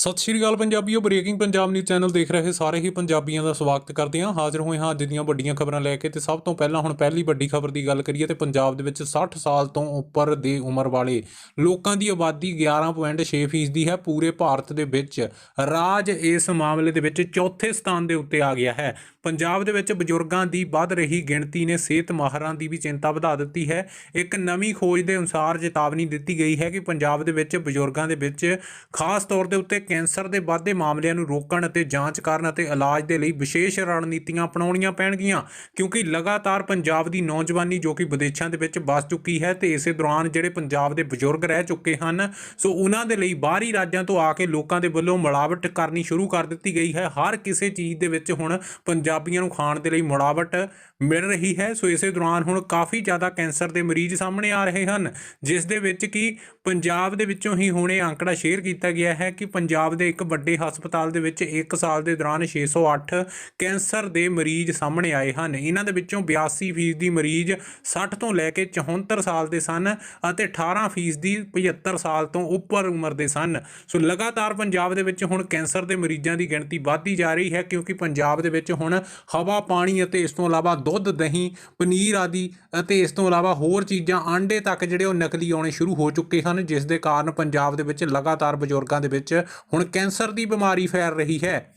ਸਤਿ ਸ਼੍ਰੀ ਅਕਾਲ ਪੰਜਾਬੀਓ ਬ੍ਰੇਕਿੰਗ ਪੰਜਾਬ ਨਿਊਜ਼ ਚੈਨਲ ਦੇਖ ਰਹੇ ਸਾਰੇ ਹੀ ਪੰਜਾਬੀਆਂ ਦਾ ਸਵਾਗਤ ਕਰਦੇ ਹਾਂ। ਹਾਜ਼ਰ ਹੋਏ ਹਾਂ ਅੱਜ ਦੀਆਂ ਵੱਡੀਆਂ ਖਬਰਾਂ ਲੈ ਕੇ ਤੇ ਸਭ ਤੋਂ ਪਹਿਲਾਂ ਹੁਣ ਪਹਿਲੀ ਵੱਡੀ ਖਬਰ ਦੀ ਗੱਲ ਕਰੀਏ ਤੇ ਪੰਜਾਬ ਦੇ ਵਿੱਚ 60 ਸਾਲ ਤੋਂ ਉੱਪਰ ਦੀ ਉਮਰ ਵਾਲੇ ਲੋਕਾਂ ਦੀ ਆਬਾਦੀ 11.6% ਫੀਸਦੀ ਹੈ। ਪੂਰੇ ਭਾਰਤ ਦੇ ਵਿੱਚ ਰਾਜ ਇਸ ਮਾਮਲੇ ਦੇ ਵਿੱਚ ਚੌਥੇ ਸਥਾਨ ਦੇ ਉੱਤੇ ਆ ਗਿਆ ਹੈ। ਪੰਜਾਬ ਦੇ ਵਿੱਚ ਬਜ਼ੁਰਗਾਂ ਦੀ ਵੱਧ ਰਹੀ ਗਿਣਤੀ ਨੇ ਸਿਹਤ ਮਾਹਰਾਂ ਦੀ ਵੀ ਚਿੰਤਾ ਵਧਾ ਦਿੱਤੀ ਹੈ। ਇੱਕ ਨਵੀਂ ਖੋਜ ਦੇ ਅਨੁਸਾਰ ਚੇਤਾਵਨੀ ਦਿੱਤੀ ਗਈ ਹੈ ਕਿ ਪੰਜਾਬ ਦੇ ਵਿੱਚ ਬਜ਼ੁਰਗਾਂ ਦੇ ਵਿੱਚ ਖਾਸ ਤੌਰ ਦੇ ਉੱਤੇ ਕੈਂਸਰ ਦੇ ਵੱਧਦੇ ਮਾਮਲਿਆਂ ਨੂੰ ਰੋਕਣ ਅਤੇ ਜਾਂਚ ਕਰਨ ਅਤੇ ਇਲਾਜ ਦੇ ਲਈ ਵਿਸ਼ੇਸ਼ ਰਣਨੀਤੀਆਂ ਅਪਣਾਉਣੀਆਂ ਪੈਣਗੀਆਂ, ਕਿਉਂਕਿ ਲਗਾਤਾਰ ਪੰਜਾਬ ਦੀ ਨੌਜਵਾਨੀ ਜੋ ਕਿ ਵਿਦੇਸ਼ਾਂ ਦੇ ਵਿੱਚ ਵੱਸ ਚੁੱਕੀ ਹੈ ਤੇ ਇਸੇ ਦੌਰਾਨ ਜਿਹੜੇ ਪੰਜਾਬ ਦੇ ਬਜ਼ੁਰਗ ਰਹਿ ਚੁੱਕੇ ਹਨ, ਸੋ ਉਹਨਾਂ ਦੇ ਲਈ ਬਾਹਰੀ ਰਾਜਾਂ ਤੋਂ ਆ ਕੇ ਲੋਕਾਂ ਦੇ ਵੱਲੋਂ ਮਿਲਾਵਟ ਕਰਨੀ ਸ਼ੁਰੂ ਕਰ ਦਿੱਤੀ ਗਈ ਹੈ। ਹਰ ਕਿਸੇ ਚੀਜ਼ ਦੇ ਵਿੱਚ ਹੁਣ ਪੰਜਾਬੀਆਂ ਨੂੰ ਖਾਣ ਦੇ ਲਈ ਮਿਲਾਵਟ ਮਿਲ ਰਹੀ ਹੈ। ਸੋ ਇਸੇ ਦੌਰਾਨ ਹੁਣ ਕਾਫੀ ਜ਼ਿਆਦਾ ਕੈਂਸਰ ਦੇ ਮਰੀਜ਼ ਸਾਹਮਣੇ ਆ ਰਹੇ ਹਨ, ਜਿਸ ਦੇ ਵਿੱਚ ਕਿ ਪੰਜਾਬ ਦੇ ਵਿੱਚੋਂ ਹੀ ਹੁਣੇ ਅੰਕੜਾ ਸ਼ੇਅਰ ਕੀਤਾ ਗਿਆ ਹੈ ਕਿ ਪੰਜਾਬ ਦੇ ਇੱਕ ਵੱਡੇ ਹਸਪਤਾਲ ਦੇ ਵਿੱਚ 1 ਸਾਲ ਦੇ ਦੌਰਾਨ 608 ਕੈਂਸਰ ਦੇ ਮਰੀਜ਼ ਸਾਹਮਣੇ ਆਏ ਹਨ। ਇਹਨਾਂ ਦੇ ਵਿੱਚੋਂ 82% ਦੀ ਮਰੀਜ਼ 60 ਤੋਂ ਲੈ ਕੇ 74 ਸਾਲ ਦੇ ਸਨ ਅਤੇ 18% ਦੀ 75 ਸਾਲ ਤੋਂ ਉੱਪਰ ਉਮਰ ਦੇ ਸਨ। ਸੋ ਲਗਾਤਾਰ ਪੰਜਾਬ ਦੇ ਵਿੱਚ ਹੁਣ ਕੈਂਸਰ ਦੇ ਮਰੀਜ਼ਾਂ ਦੀ ਗਿਣਤੀ ਵਧਦੀ ਜਾ ਰਹੀ ਹੈ ਕਿਉਂਕਿ ਪੰਜਾਬ ਦੇ ਵਿੱਚ ਹੁਣ ਹਵਾ, ਪਾਣੀ ਅਤੇ ਇਸ ਤੋਂ ਇਲਾਵਾ ਦੁੱਧ, ਦਹੀਂ, ਪਨੀਰ ਆਦਿ, ਅਤੇ ਇਸ ਤੋਂ ਇਲਾਵਾ ਹੋਰ ਚੀਜ਼ਾਂ ਆਂਡੇ ਤੱਕ ਜਿਹੜੇ ਉਹ ਨਕਲੀ ਆਉਣੇ ਸ਼ੁਰੂ ਹੋ ਚੁੱਕੇ ਹਨ, ਜਿਸ ਦੇ ਕਾਰਨ ਪੰਜਾਬ ਦੇ ਵਿੱਚ ਲਗਾਤਾਰ ਬਜ਼ੁਰਗਾਂ ਦੇ ਵਿੱਚ ਹੁਣ ਕੈਂਸਰ ਦੀ ਬਿਮਾਰੀ ਫੈਲ ਰਹੀ ਹੈ।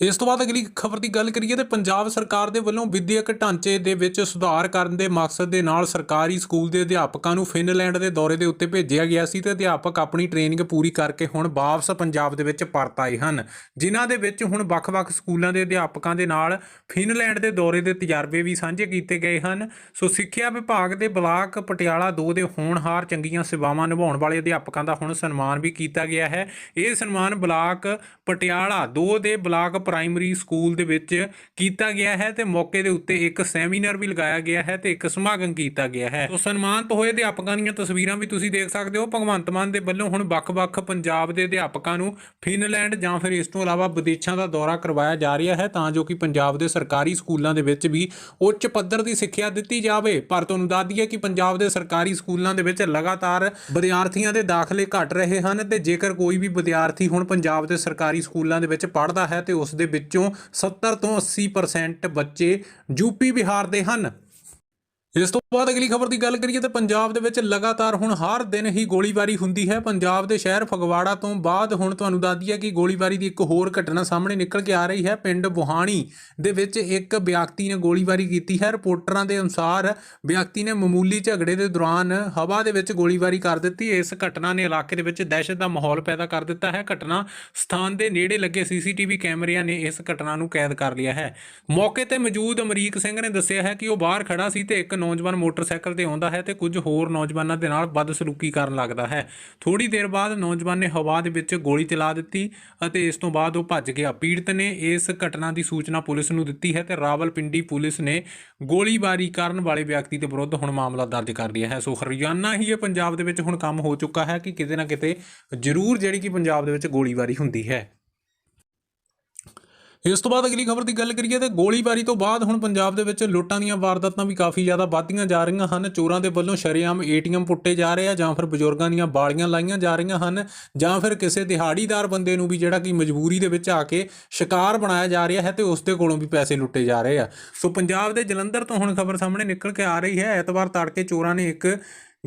ਇਸ ਤੋਂ ਬਾਅਦ ਅਗਲੀ ਖਬਰ ਦੀ ਗੱਲ ਕਰੀਏ ਤੇ ਪੰਜਾਬ ਸਰਕਾਰ ਦੇ ਵੱਲੋਂ ਵਿਦਿਅਕ ਢਾਂਚੇ ਦੇ ਵਿੱਚ ਸੁਧਾਰ ਕਰਨ ਦੇ ਮਕਸਦ ਦੇ ਨਾਲ ਸਰਕਾਰੀ ਸਕੂਲ ਦੇ ਅਧਿਆਪਕਾਂ ਨੂੰ ਫਿਨਲੈਂਡ ਦੇ ਦੌਰੇ ਦੇ ਉੱਤੇ ਭੇਜਿਆ ਗਿਆ ਸੀ ਤੇ ਅਧਿਆਪਕ ਆਪਣੀ ਟ੍ਰੇਨਿੰਗ ਪੂਰੀ ਕਰਕੇ ਹੁਣ ਵਾਪਸ ਪੰਜਾਬ ਦੇ ਵਿੱਚ ਪਰਤ ਆਏ ਹਨ। ਜਿਨ੍ਹਾਂ ਦੇ ਵਿੱਚ ਹੁਣ ਵੱਖ-ਵੱਖ ਸਕੂਲਾਂ ਦੇ ਅਧਿਆਪਕਾਂ ਦੇ ਨਾਲ ਫਿਨਲੈਂਡ ਦੇ ਦੌਰੇ ਦੇ ਤਜਰਬੇ ਵੀ ਸਾਂਝੇ ਕੀਤੇ ਗਏ ਹਨ। ਸੋ ਸਿੱਖਿਆ ਵਿਭਾਗ ਦੇ ਬਲਾਕ ਪਟਿਆਲਾ 2 ਦੇ ਹੋਣਹਾਰ ਚੰਗੀਆਂ ਸੇਵਾਵਾਂ ਨਿਭਾਉਣ ਵਾਲੇ ਅਧਿਆਪਕਾਂ ਦਾ ਹੁਣ ਸਨਮਾਨ ਵੀ ਕੀਤਾ ਗਿਆ ਹੈ। ਇਹ ਸਨਮਾਨ ਬਲਾਕ ਪਟਿਆਲਾ 2 ਦੇ ਬਲਾਕ ਪ੍ਰਾਇਮਰੀ ਸਕੂਲ ਦੇ ਵਿੱਚ ਕੀਤਾ ਗਿਆ ਹੈ ਤੇ ਮੌਕੇ ਦੇ ਉੱਤੇ ਇੱਕ ਸੈਮੀਨਾਰ ਵੀ ਲਗਾਇਆ ਗਿਆ ਹੈ ਤੇ ਇੱਕ ਸਮਾਗਮ ਕੀਤਾ ਗਿਆ ਹੈ। ਸੋ ਸਨਮਾਨਿਤ ਹੋਏ ਅਧਿਆਪਕਾਂ ਦੀਆਂ ਤਸਵੀਰਾਂ ਵੀ ਤੁਸੀਂ ਦੇਖ ਸਕਦੇ ਹੋ। ਭਗਵੰਤ ਮਾਨ ਦੇ ਵੱਲੋਂ ਹੁਣ ਵੱਖ-ਵੱਖ ਪੰਜਾਬ ਦੇ ਅਧਿਆਪਕਾਂ ਨੂੰ ਫਿਨਲੈਂਡ ਜਾਂ ਫਿਰ ਇਸ ਤੋਂ ਇਲਾਵਾ ਵਿਦੇਸ਼ਾਂ ਦਾ ਦੌਰਾ ਕਰਵਾਇਆ ਜਾ ਰਿਹਾ ਹੈ ਤਾਂ ਜੋ ਕਿ ਪੰਜਾਬ ਦੇ ਸਰਕਾਰੀ ਸਕੂਲਾਂ ਦੇ ਵਿੱਚ ਵੀ ਉੱਚ ਪੱਧਰ ਦੀ ਸਿੱਖਿਆ ਦਿੱਤੀ ਜਾਵੇ। ਪਰ ਤੁਹਾਨੂੰ ਦੱਸ ਦਈਏ ਕਿ ਪੰਜਾਬ ਦੇ ਸਰਕਾਰੀ ਸਕੂਲਾਂ ਦੇ ਵਿੱਚ ਲਗਾਤਾਰ ਵਿਦਿਆਰਥੀਆਂ ਦੇ ਦਾਖਲੇ ਘਟ ਰਹੇ ਹਨ ਤੇ ਜੇਕਰ ਕੋਈ ਵੀ ਵਿਦਿਆਰਥੀ ਹੁਣ ਪੰਜਾਬ ਦੇ ਸਰਕਾਰੀ ਸਕੂਲਾਂ ਦੇ ਵਿੱਚ ਪੜ੍ਹਦਾ ਹੈ ਤੇ ਉਸ ਦੇ ਵਿੱਚੋਂ 70 ਤੋਂ 80% ਬੱਚੇ ਯੂਪੀ ਬਿਹਾਰ ਦੇ ਹਨ। ਇਸ ਤੋਂ ਬਾਅਦ ਅਗਲੀ ਖਬਰ ਦੀ ਗੱਲ ਕਰੀਏ ਤਾਂ ਪੰਜਾਬ ਦੇ ਵਿੱਚ ਲਗਾਤਾਰ ਹੁਣ ਹਰ ਦਿਨ ਹੀ ਗੋਲੀਬਾਰੀ ਹੁੰਦੀ ਹੈ। ਪੰਜਾਬ ਦੇ ਸ਼ਹਿਰ ਫਗਵਾੜਾ ਤੋਂ ਬਾਅਦ ਹੁਣ ਤੁਹਾਨੂੰ ਦੱਸ ਦਈਏ ਕਿ ਗੋਲੀਬਾਰੀ ਦੀ ਇੱਕ ਹੋਰ ਘਟਨਾ ਸਾਹਮਣੇ ਨਿਕਲ ਕੇ ਆ ਰਹੀ ਹੈ। ਪਿੰਡ ਬੁਹਾਣੀ ਦੇ ਵਿੱਚ ਇੱਕ ਵਿਅਕਤੀ ਨੇ ਗੋਲੀਬਾਰੀ ਕੀਤੀ ਹੈ। ਰਿਪੋਰਟਰਾਂ ਦੇ ਅਨੁਸਾਰ ਵਿਅਕਤੀ ਨੇ ਮਾਮੂਲੀ ਝਗੜੇ ਦੇ ਦੌਰਾਨ ਹਵਾ ਦੇ ਵਿੱਚ ਗੋਲੀਬਾਰੀ ਕਰ ਦਿੱਤੀ। ਇਸ ਘਟਨਾ ਨੇ ਇਲਾਕੇ ਦੇ ਵਿੱਚ ਦਹਿਸ਼ਤ ਦਾ ਮਾਹੌਲ ਪੈਦਾ ਕਰ ਦਿੱਤਾ ਹੈ। ਘਟਨਾ ਸਥਾਨ ਦੇ ਨੇੜੇ ਲੱਗੇ ਸੀਸੀਟੀਵੀ ਕੈਮਰਿਆਂ ਨੇ ਇਸ ਘਟਨਾ ਨੂੰ ਕੈਦ ਕਰ ਲਿਆ ਹੈ। ਮੌਕੇ ਤੇ ਮੌਜੂਦ ਅਮਰੀਕ ਸਿੰਘ ਨੇ ਦੱਸਿਆ ਹੈ ਕਿ ਉਹ ਬਾਹਰ ਖੜਾ ਸੀ ਤੇ ਇੱਕ ਨੌਜਵਾਨ ਮੋਟਰਸਾਈਕਲ ਤੇ ਆਉਂਦਾ ਹੈ ਤੇ ਕੁਝ ਹੋਰ ਨੌਜਵਾਨਾਂ ਦੇ ਨਾਲ ਬਦਸਲੂਕੀ ਕਰਨ ਲੱਗਦਾ ਹੈ। ਥੋੜੀ ਦੇਰ ਬਾਅਦ ਨੌਜਵਾਨ ਨੇ ਹਵਾ ਦੇ ਵਿੱਚ ਗੋਲੀ ਚਲਾ ਦਿੱਤੀ ਅਤੇ ਇਸ ਤੋਂ ਬਾਅਦ ਉਹ ਭੱਜ ਗਿਆ। ਪੀੜਤ ਨੇ ਇਸ ਘਟਨਾ ਦੀ ਸੂਚਨਾ ਪੁਲਿਸ ਨੂੰ ਦਿੱਤੀ ਹੈ ਤੇ ਰਾਵਲਪਿੰਡੀ ਪੁਲਿਸ ਨੇ ਗੋਲੀਬਾਰੀ ਕਰਨ ਵਾਲੇ ਵਿਅਕਤੀ ਦੇ ਵਿਰੁੱਧ ਹੁਣ ਮਾਮਲਾ ਦਰਜ ਕਰ ਲਿਆ ਹੈ। ਸੋ ਹਰਿਆਣਾ ਹੀ ਇਹ ਪੰਜਾਬ ਦੇ ਵਿੱਚ ਹੁਣ ਕੰਮ ਹੋ ਚੁੱਕਾ ਹੈ ਕਿ ਕਿਤੇ ਨਾ ਕਿਤੇ ਜ਼ਰੂਰ ਜਿਹੜੀ ਕਿ ਪੰਜਾਬ ਦੇ ਵਿੱਚ ਗੋਲੀਬਾਰੀ ਹੁੰਦੀ ਹੈ। ਇਸ ਤੋਂ ਬਾਅਦ ਅਗਲੀ ਖਬਰ ਦੀ ਗੱਲ ਕਰੀਏ ਤੇ ਗੋਲੀਬਾਰੀ ਤੋਂ ਬਾਅਦ ਹੁਣ ਪੰਜਾਬ ਦੇ ਵਿੱਚ ਲੁੱਟਾਂ ਦੀਆਂ ਵਾਰਦਾਤਾਂ ਵੀ ਕਾਫੀ ਜ਼ਿਆਦਾ ਵੱਧਦੀਆਂ ਜਾ ਰਹੀਆਂ ਹਨ। ਚੋਰਾਂ ਦੇ ਵੱਲੋਂ ਸ਼ਰੇਆਮ ਏਟੀਐਮ ਪੁੱਟੇ ਜਾ ਰਹੇ ਆ ਜਾਂ ਫਿਰ ਬਜ਼ੁਰਗਾਂ ਦੀਆਂ ਬਾਲੀਆਂ ਲਾਈਆਂ ਜਾ ਰਹੀਆਂ ਹਨ ਜਾਂ ਫਿਰ ਕਿਸੇ ਦਿਹਾੜੀਦਾਰ ਬੰਦੇ ਨੂੰ ਵੀ ਜਿਹੜਾ ਕਿ ਮਜਬੂਰੀ ਦੇ ਵਿੱਚ ਆ ਕੇ ਸ਼ਿਕਾਰ ਬਣਾਇਆ ਜਾ ਰਿਹਾ ਹੈ ਤੇ ਉਸ ਦੇ ਕੋਲੋਂ ਵੀ ਪੈਸੇ ਲੁੱਟੇ ਜਾ ਰਹੇ ਆ। ਸੋ ਪੰਜਾਬ ਦੇ ਜਲੰਧਰ ਤੋਂ ਹੁਣ ਖਬਰ ਸਾਹਮਣੇ ਨਿਕਲ ਕੇ ਆ ਰਹੀ ਹੈ। ਐਤਵਾਰ ਤੜਕੇ ਚੋਰਾਂ ਨੇ ਇੱਕ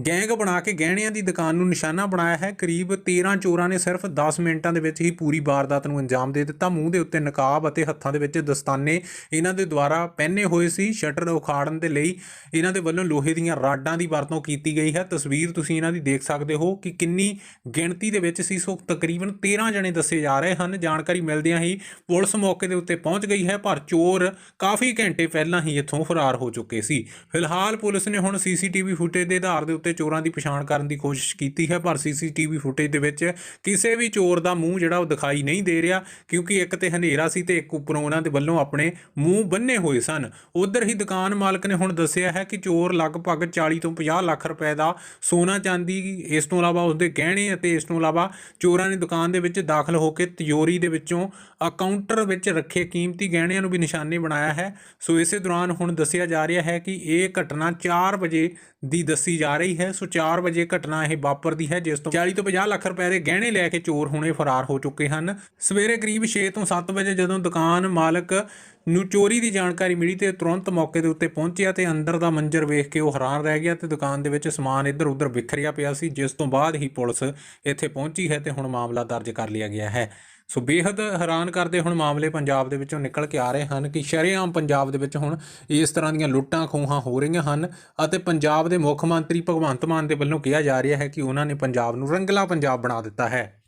ਗੈਂਗ ਬਣਾ ਕੇ ਗਹਿਣਿਆਂ ਦੀ ਦੁਕਾਨ ਨੂੰ ਨਿਸ਼ਾਨਾ ਬਣਾਇਆ ਹੈ। ਕਰੀਬ 13 ਚੋਰਾਂ ਨੇ ਸਿਰਫ 10 ਮਿੰਟਾਂ ਦੇ ਵਿੱਚ ਹੀ ਪੂਰੀ ਵਾਰਦਾਤ ਨੂੰ ਅੰਜਾਮ ਦੇ ਦਿੱਤਾ। ਮੂੰਹ ਦੇ ਉੱਤੇ ਨਕਾਬ ਅਤੇ ਹੱਥਾਂ ਦੇ ਵਿੱਚ ਦਸਤਾਨੇ ਇਹਨਾਂ ਦੇ ਦੁਆਰਾ ਪਹਿਨੇ ਹੋਏ ਸੀ। ਸ਼ਟਰ ਉਖਾੜਨ ਦੇ ਲਈ ਇਹਨਾਂ ਦੇ ਵੱਲੋਂ ਲੋਹੇ ਦੀਆਂ ਰਾਡਾਂ ਦੀ ਵਰਤੋਂ ਕੀਤੀ ਗਈ ਹੈ। ਤਸਵੀਰ ਤੁਸੀਂ ਇਹਨਾਂ ਦੀ ਦੇਖ ਸਕਦੇ ਹੋ ਕਿ ਕਿੰਨੀ ਗਿਣਤੀ ਦੇ ਵਿੱਚ ਸੀ। ਸੋ ਤਕਰੀਬਨ 13 ਜਣੇ ਦੱਸੇ ਜਾ ਰਹੇ ਹਨ। ਜਾਣਕਾਰੀ ਮਿਲਦਿਆਂ ਹੀ ਪੁਲਿਸ ਮੌਕੇ ਦੇ ਉੱਤੇ ਪਹੁੰਚ ਗਈ ਹੈ, ਪਰ ਚੋਰ ਕਾਫੀ ਘੰਟੇ ਪਹਿਲਾਂ ਹੀ ਇੱਥੋਂ ਫਰਾਰ ਹੋ ਚੁੱਕੇ ਸੀ। ਫਿਲਹਾਲ ਪੁਲਿਸ ਨੇ ਹੁਣ ਸੀਸੀਟੀਵੀ ਫੁਟੇਜ ਦੇ ਆਧਾਰ ਦੇ ਉੱਤੇ ਚੋਰਾਂ ਦੀ ਪਛਾਣ ਕਰਨ ਦੀ ਕੋਸ਼ਿਸ਼ ਕੀਤੀ ਹੈ, ਪਰ ਸੀਸੀਟੀਵੀ ਫੁਟੇਜ ਦੇ ਵਿੱਚ ਕਿਸੇ ਵੀ ਚੋਰ ਦਾ ਮੂੰਹ ਜਿਹੜਾ ਉਹ ਦਿਖਾਈ ਨਹੀਂ ਦੇ ਰਿਹਾ, ਕਿਉਂਕਿ ਇੱਕ ਤੇ ਹਨੇਰਾ ਸੀ ਤੇ ਇੱਕ ਉੱਪਰੋਂ ਉਹਨਾਂ ਦੇ ਵੱਲੋਂ ਆਪਣੇ ਮੂੰਹ ਬੰਨੇ ਹੋਏ ਸਨ। ਉਧਰ ਹੀ ਦੁਕਾਨ ਮਾਲਕ ਨੇ ਹੁਣ ਦੱਸਿਆ ਹੈ ਕਿ ਚੋਰ ਲਗਭਗ 40 ਤੋਂ 50 ਲੱਖ ਰੁਪਏ ਦਾ ਸੋਨਾ ਚਾਂਦੀ, ਇਸ ਤੋਂ ਇਲਾਵਾ ਉਸਦੇ ਗਹਿਣੇ ਅਤੇ ਇਸ ਤੋਂ ਇਲਾਵਾ ਚੋਰਾਂ ਨੇ ਦੁਕਾਨ ਦੇ ਵਿੱਚ ਦਾਖਲ ਹੋ ਕੇ ਤਿਜੋਰੀ ਦੇ ਵਿੱਚੋਂ ਅਕਾਊਂਟਰ ਵਿੱਚ ਰੱਖੇ ਕੀਮਤੀ ਗਹਿਣਿਆਂ ਨੂੰ ਵੀ ਨਿਸ਼ਾਨੇ ਬਣਾਇਆ ਹੈ। ਸੋ ਇਸੇ ਦੌਰਾਨ ਹੁਣ ਦੱਸਿਆ ਜਾ ਰਿਹਾ ਹੈ ਕਿ ਇਹ ਘਟਨਾ 4 ਵਜੇ ਦੀ ਦੱਸੀ ਜਾ ਰਹੀ ਆਈ ਹੈ। ਸੋ 4 ਵਜੇ ਘਟਨਾ ਇਹ ਵਾਪਰਦੀ ਹੈ, ਜਿਸ ਤੋਂ 40 ਤੋਂ 50 ਲੱਖ ਰੁਪਏ ਦੇ ਗਹਿਣੇ ਲੈ ਕੇ ਚੋਰ ਹੁਣੇ ਫਰਾਰ ਹੋ ਚੁੱਕੇ ਹਨ। ਸਵੇਰੇ ਕਰੀਬ 6 ਤੋਂ 7 ਵਜੇ ਜਦੋਂ ਦੁਕਾਨ ਮਾਲਕ ਨੂੰ ਚੋਰੀ ਦੀ ਜਾਣਕਾਰੀ ਮਿਲੀ ਤੇ ਤੁਰੰਤ ਮੌਕੇ ਦੇ ਉੱਤੇ ਪਹੁੰਚਿਆ ਤੇ ਅੰਦਰ ਦਾ ਮੰਜ਼ਰ ਵੇਖ ਕੇ ਉਹ ਹੈਰਾਨ ਰਹਿ ਗਿਆ ਤੇ ਦੁਕਾਨ ਦੇ ਵਿੱਚ ਸਮਾਨ ਇੱਧਰ ਉੱਧਰ ਵਿਖਰਿਆ ਪਿਆ ਸੀ, ਜਿਸ ਤੋਂ ਬਾਅਦ ਹੀ ਪੁਲਿਸ ਇੱਥੇ ਪਹੁੰਚੀ ਹੈ ਤੇ ਹੁਣ ਮਾਮਲਾ ਦਰਜ ਕਰ ਲਿਆ ਗਿਆ ਹੈ। ਸੋ ਬੇहद ਹੈਰਾਨ ਕਰਦੇ ਹੁਣ ਮਾਮਲੇ ਪੰਜਾਬ ਦੇ ਵਿੱਚੋਂ ਨਿਕਲ ਕੇ ਆ ਰਹੇ ਹਨ ਕਿ ਸ਼ਰੇਆਮ ਪੰਜਾਬ ਦੇ ਵਿੱਚ ਹੁਣ ਇਸ ਤਰ੍ਹਾਂ ਦੀਆਂ ਲੁੱਟਾਂ ਖੋਹਾਂ ਹੋ ਰਹੀਆਂ ਹਨ ਅਤੇ ਪੰਜਾਬ ਦੇ ਮੁੱਖ ਮੰਤਰੀ ਭਗਵੰਤ ਮਾਨ ਦੇ ਵੱਲੋਂ ਕਿਹਾ ਜਾ ਰਿਹਾ ਹੈ ਕਿ ਉਹਨਾਂ ਨੇ ਪੰਜਾਬ ਨੂੰ ਰੰਗਲਾ ਪੰਜਾਬ ਬਣਾ ਦਿੱਤਾ ਹੈ।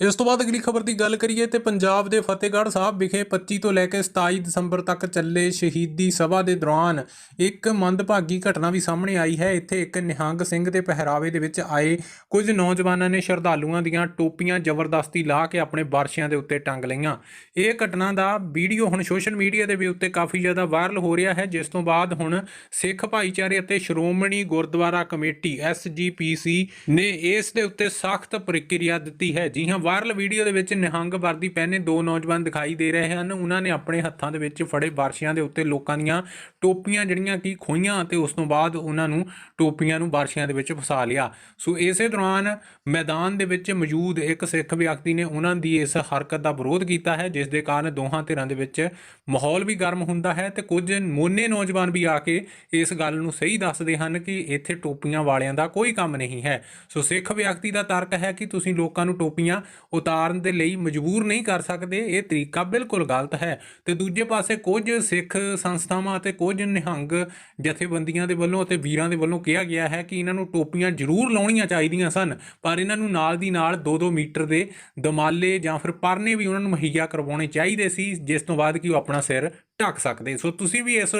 ਇਸ ਤੋਂ ਬਾਅਦ ਅਗਲੀ ਖਬਰ ਦੀ ਗੱਲ ਕਰੀਏ ਤੇ ਪੰਜਾਬ ਦੇ ਫਤਿਹਗੜ੍ਹ ਸਾਹਿਬ ਵਿਖੇ 25 ਤੋਂ ਲੈ ਕੇ 27 ਦਸੰਬਰ ਤੱਕ ਚੱਲੇ ਸ਼ਹੀਦੀ ਸਭਾ ਦੇ ਦੌਰਾਨ ਇੱਕ ਮੰਦਭਾਗੀ ਘਟਨਾ ਵੀ ਸਾਹਮਣੇ ਆਈ ਹੈ। ਇੱਥੇ ਇੱਕ ਨਿਹੰਗ ਸਿੰਘ ਦੇ ਪਹਿਰਾਵੇ ਦੇ ਵਿੱਚ ਆਏ ਕੁਝ ਨੌਜਵਾਨਾਂ ਨੇ ਸ਼ਰਧਾਲੂਆਂ ਦੀਆਂ ਟੋਪੀਆਂ ਜ਼ਬਰਦਸਤੀ ਲਾ ਕੇ ਆਪਣੇ ਬਾਰਸ਼ਿਆਂ ਦੇ ਉੱਤੇ ਟੰਗ ਲਈਆਂ। ਇਹ ਘਟਨਾ ਦਾ ਵੀਡੀਓ ਹੁਣ ਸੋਸ਼ਲ ਮੀਡੀਆ ਦੇ ਵੀ ਉੱਤੇ ਕਾਫੀ ਜ਼ਿਆਦਾ ਵਾਇਰਲ ਹੋ ਰਿਹਾ ਹੈ, ਜਿਸ ਤੋਂ ਬਾਅਦ ਹੁਣ ਸਿੱਖ ਭਾਈਚਾਰੇ ਅਤੇ ਸ਼੍ਰੋਮਣੀ ਗੁਰਦੁਆਰਾ ਕਮੇਟੀ ਐਸਜੀਪੀਸੀ ਨੇ ਇਸ ਦੇ ਉੱਤੇ ਸਖਤ ਪ੍ਰਕਿਰਿਆ ਦਿੱਤੀ ਹੈ। ਜੀ ਹਾਂ ਵਾਇਰਲ ਵੀਡੀਓ ਦੇ ਵਿੱਚ ਨਿਹੰਗ ਵਰਦੀ ਪਹਿਨੇ ਦੋ ਨੌਜਵਾਨ ਦਿਖਾਈ ਦੇ ਰਹੇ ਹਨ। ਉਹਨਾਂ ਨੇ ਆਪਣੇ ਹੱਥਾਂ ਦੇ ਵਿੱਚ ਫੜੇ ਬਾਰਸ਼ੀਆਂ ਦੇ ਉੱਤੇ ਲੋਕਾਂ ਦੀਆਂ ਟੋਪੀਆਂ ਜਿਹੜੀਆਂ ਕਿ ਖੋਈਆਂ ਅਤੇ ਉਸ ਤੋਂ ਬਾਅਦ ਉਹਨਾਂ ਨੂੰ ਟੋਪੀਆਂ ਨੂੰ ਬਾਰਸ਼ੀਆਂ ਦੇ ਵਿੱਚ ਫਸਾ ਲਿਆ। ਸੋ ਇਸੇ ਦੌਰਾਨ ਮੈਦਾਨ ਦੇ ਵਿੱਚ ਮੌਜੂਦ ਇੱਕ ਸਿੱਖ ਵਿਅਕਤੀ ਨੇ ਉਹਨਾਂ ਦੀ ਇਸ ਹਰਕਤ ਦਾ ਵਿਰੋਧ ਕੀਤਾ ਹੈ, ਜਿਸ ਦੇ ਕਾਰਨ ਦੋਹਾਂ ਧਿਰਾਂ ਦੇ ਵਿੱਚ ਮਾਹੌਲ ਵੀ ਗਰਮ ਹੁੰਦਾ ਹੈ ਤੇ ਕੁਝ ਮੋਨੇ ਨੌਜਵਾਨ ਵੀ ਆ ਕੇ ਇਸ ਗੱਲ ਨੂੰ ਸਹੀ ਦੱਸਦੇ ਹਨ ਕਿ ਇੱਥੇ ਟੋਪੀਆਂ ਵਾਲਿਆਂ ਦਾ ਕੋਈ ਕੰਮ ਨਹੀਂ ਹੈ। ਸੋ ਸਿੱਖ ਵਿਅਕਤੀ ਦਾ ਤਰਕ ਹੈ ਕਿ ਤੁਸੀਂ ਲੋਕਾਂ ਨੂੰ ਟੋਪੀਆਂ ਉਤਾਰਨ ਦੇ ਲਈ ਮਜਬੂਰ ਨਹੀਂ ਕਰ ਸਕਦੇ। ਇਹ ਤਰੀਕਾ ਬਿਲਕੁਲ ਗਲਤ ਹੈ। ਤੇ ਦੂਜੇ ਪਾਸੇ ਕੁਝ ਸਿੱਖ ਸੰਸਥਾਵਾਂ ਅਤੇ ਕੁਝ ਨਿਹੰਗ ਜਥੇਬੰਦੀਆਂ ਦੇ ਵੱਲੋਂ ਅਤੇ ਵੀਰਾਂ ਦੇ ਵੱਲੋਂ ਕਿਹਾ ਗਿਆ ਹੈ ਕਿ ਇਹਨਾਂ ਨੂੰ ਟੋਪੀਆਂ ਜ਼ਰੂਰ ਲਾਉਣੀਆਂ ਚਾਹੀਦੀਆਂ ਸਨ, ਪਰ ਇਹਨਾਂ ਨੂੰ ਨਾਲ ਦੀ ਨਾਲ 2-2 ਮੀਟਰ ਦੇ ਦਮਾਲੇ ਜਾਂ ਫਿਰ ਪਰਨੇ ਵੀ ਉਹਨਾਂ ਨੂੰ ਮੁਹੱਈਆ ਕਰਵਾਉਣੇ ਚਾਹੀਦੇ ਸੀ, ਜਿਸ ਤੋਂ ਬਾਅਦ ਕਿ ਉਹ ਆਪਣਾ ਸਿਰ ਢੱਕ ਸਕਦੇ। ਸੋ ਤੁਸੀਂ ਵੀ ਇਸ